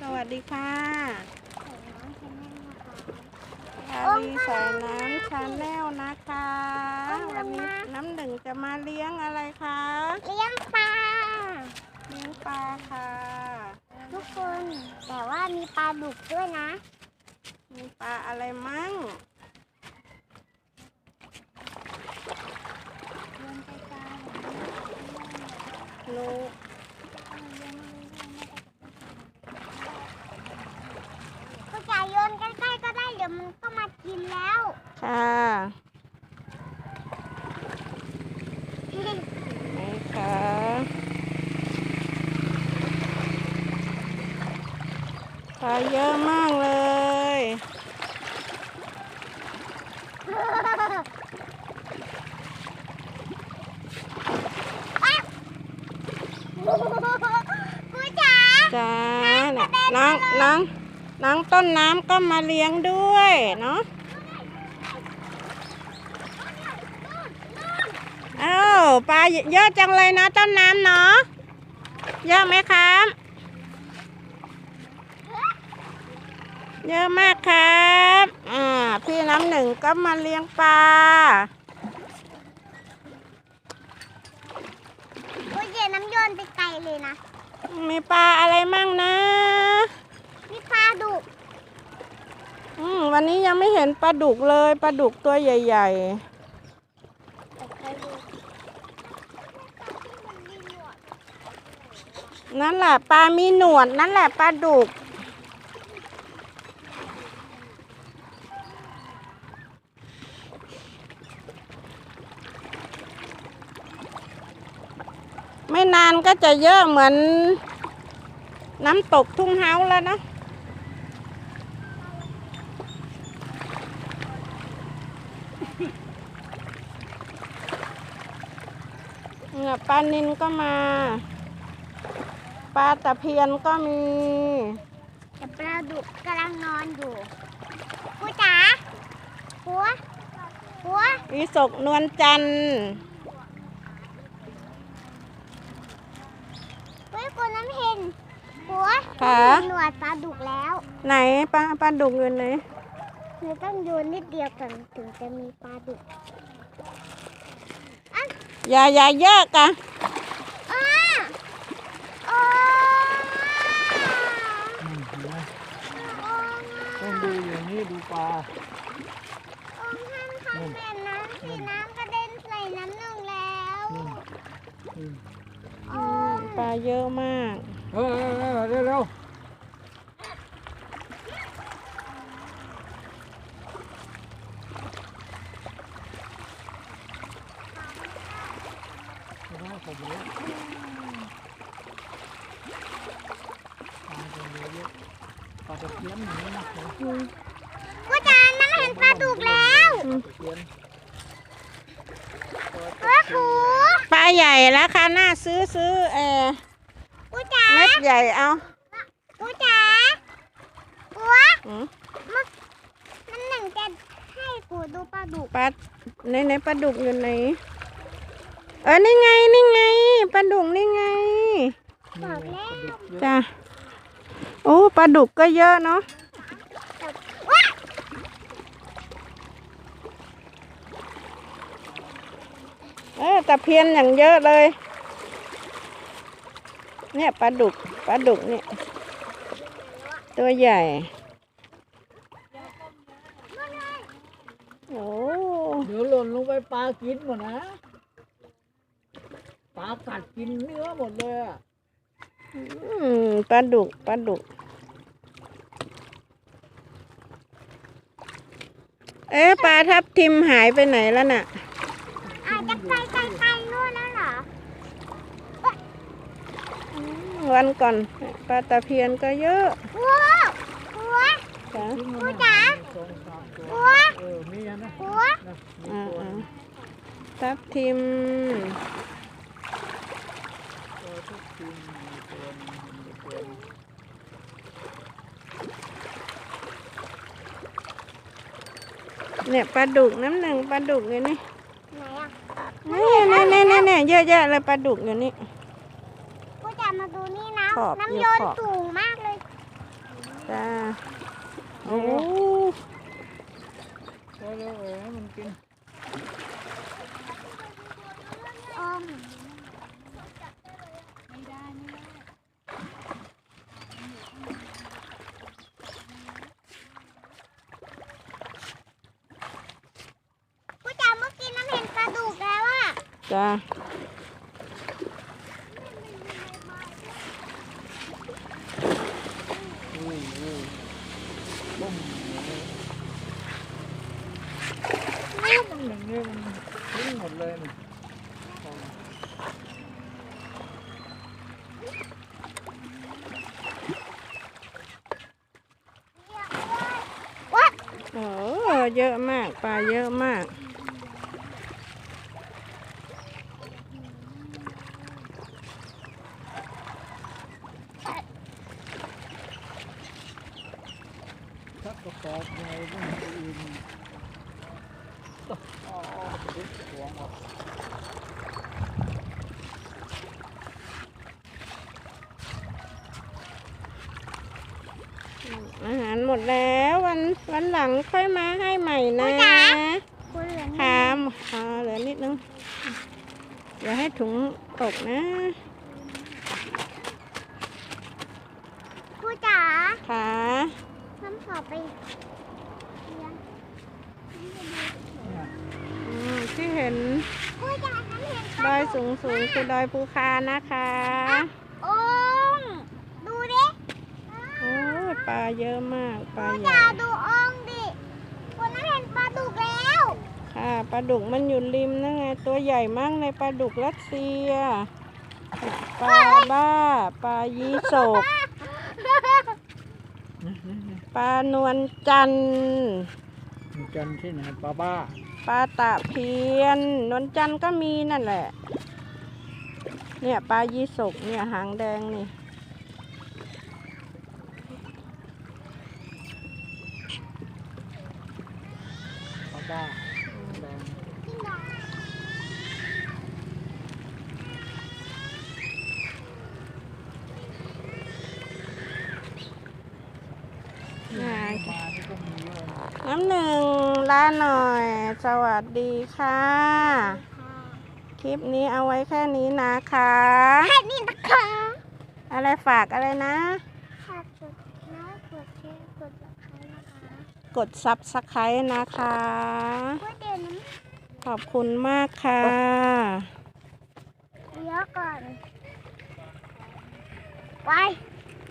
สวัสดีค่ะสาแนลนะคะชาลีใส่น้ำชาแนลนะคะ วันนี้น้ำหนึ่งจะมาเลี้ยงอะไรคะ เลี้ยงปลา เลี้ยงปลาค่ะ ทุกคน แต่ว่ามีปลาดุกด้วยนะ มีปลาอะไรมั่งลี้ยงไปปลา หนู ก็จะโยนใกล้ ๆก็ได้เดี๋ยวมันก็มากินแล้ว ค่ะนี่ไหนคะปลาเยอะมากเลยกูจ๋าจ้าน่ะน้องน้อง น้องต้นน้ำก็มาเลี้ยงด้วยเนาะเอ้าปลาเยอะจังเลยนะต้นน้ำเนาะเยอะไหมครับ เยอะมากครับอ่าพี่น้ำหนึ่งก็มาเลี้ยงปลากูเจน้ำโยนไปไกลเลยนะ มีปลาอะไรมั่งนะ มีปลาดุก อืมวันนี้ยังไม่เห็นปลาดุกเลยปลาดุกตัวใหญ่ ๆนั่นแหละปลา มีหนวด นั่นแหละปลาดุก ไม่นานก็จะเยอะเหมือน น้ำตกทุ่งเฮาแล้วนะ เนี่ยปลานินก็มา ปลาตะเพียนก็มีแต่ปลาดุกกำลังนอนอยู่กูจ๋าหัวหัววิศกนวลจันทร์เฮ้ยกูน้ำเห็นหัวค่ะ หนวดปลาดุกแล้วไหนปลาปลาดุกอยู่ไหน หนูต้องโยนนิดเดียวก่อนถึงจะมีปลาดุก อย่าอย่าเยอะกะอ้าโอ้อืมเห็นไหมโอ้ต้องดูอย่างนี้ดูปลาโอ้ห้ามทำแบบนั้นสีน้ำกระเด็นใส่น้ำหนึ่งแล้วอืมอืมโอ้ปลาเยอะมาก เออเออเออเร็วเร็วไม่ได้ผมเยอะปลาตัวเยอะป ลาตะเพียนอย่างนี้นะปลากูจ๋าน้ำเห็นปลาดุกแล้วตะเพียนเฮ้ยครูปลาใหญ่ราคาหน้าซื้อซื้อเออกูจ๋าเม็ดใหญ่เอากูจ๋ากูวะอืมน้ำหนึ่งจะให้กูดูปลาดุกปลาในในปลาดุกอยู่ไหนเออนี่ไงนี่ไงปลาดุกนี่ไงบอกแล้วจ้ะ โอ้ปลาดุกก็เยอะเนาะเออตะเพียนอย่างเยอะเลย เนี่ยปลาดุกปลาดุกเนี่ย ตัวใหญ่โอ้เดี๋ยวหล่นลงไปปลากินหมดนะ ปลากัดกินเนื้อหมดเลยอะ ปลาดุกปลาดุก เอ๊ะปลาทับทิมหายไปไหนแล้วน่ะ อาจจะไปไกลๆนู่นแล้วเหรออืมวันก่อนปลาตะเพียนก็เยอะกูกูวะจ้ะทิ้งมันกูนะจ๋าสองสามตัวกูวะเออมีอันนะกูวะนะมีอ่าตัวอ่านะทับทิม ตัวทุกทีมมีตัวหนึ่งมีตัวหนึ่งเนี่ยปลาดุกน้ำหนึ่งปลาดุกอยู่นี่ไหนอะนี่นี่นี่นี่เยอะแยะเลยปลาดุกอยู่นี่กูจะมาดูนี่นะ ขอบน้ำอยู่โยนขอบ สูงมากเลยโอ้ เร็วๆเออให้มันกิน อะ จ้า อุ้ยอุ้ยบุ้มเลยมันหนึ่งเนี่ยมันทิ้งหมดเลยนี่ของ วัด โอ้เยอะมากปลาเยอะมาก ชักกระปอบไงบุ้มไปอื่นอ๋อดึกหัวหมดอาหารหมดแล้ววันวันหลังค่อยมาให้ใหม่นะคุณเหลือคนี่ามอ่าเหลือนิดนึงอย่าให้ถุงตกนะ ผู้จ๋า ขา น้ำขอไปเลี้ยงเนี่ยอืมที่เห็นผู้จ๋าน้ำเห็นปดลาอยดุกสูงสูงๆคือดอยภูคานะคะ โอ้งดูดิโอ้ยปลาเยอะมากปลาผู้ใหญ่จ๋าดูอ่องดิคุณน้ำเห็นปลาดุกแล้วค่ะปลาดุกมันอยู่ริมนั่นไงตัวใหญ่มากในปลาดุกรัสเซียปลาบ้าปลายีโศกป ลานวลจันทร์มันจันทร์ที่ไหนปลาบ้าปลาตะเพียน นวลจันทร์ก็มีนั่นแหละ เนี่ยปลายีสกเนี่ยหางแดงนี่ ปลาบ้าแดง อ่า มาที่ก็มีเยอะ นะน้ำหนึ่งลาหน่อย สวัสดีค่ะ คลิปนี้เอาไว้แค่นี้นะคะ แค่นี้นะคะ อะไรฝากอะไรนะฝากกดไลค์กดแชร์กดติดตามนะคะ กดซับสไครต์นะคะเพื่อเดี๋ยวน้ขอบคุณมากค่ะำเดี๋ยวก่อน ไป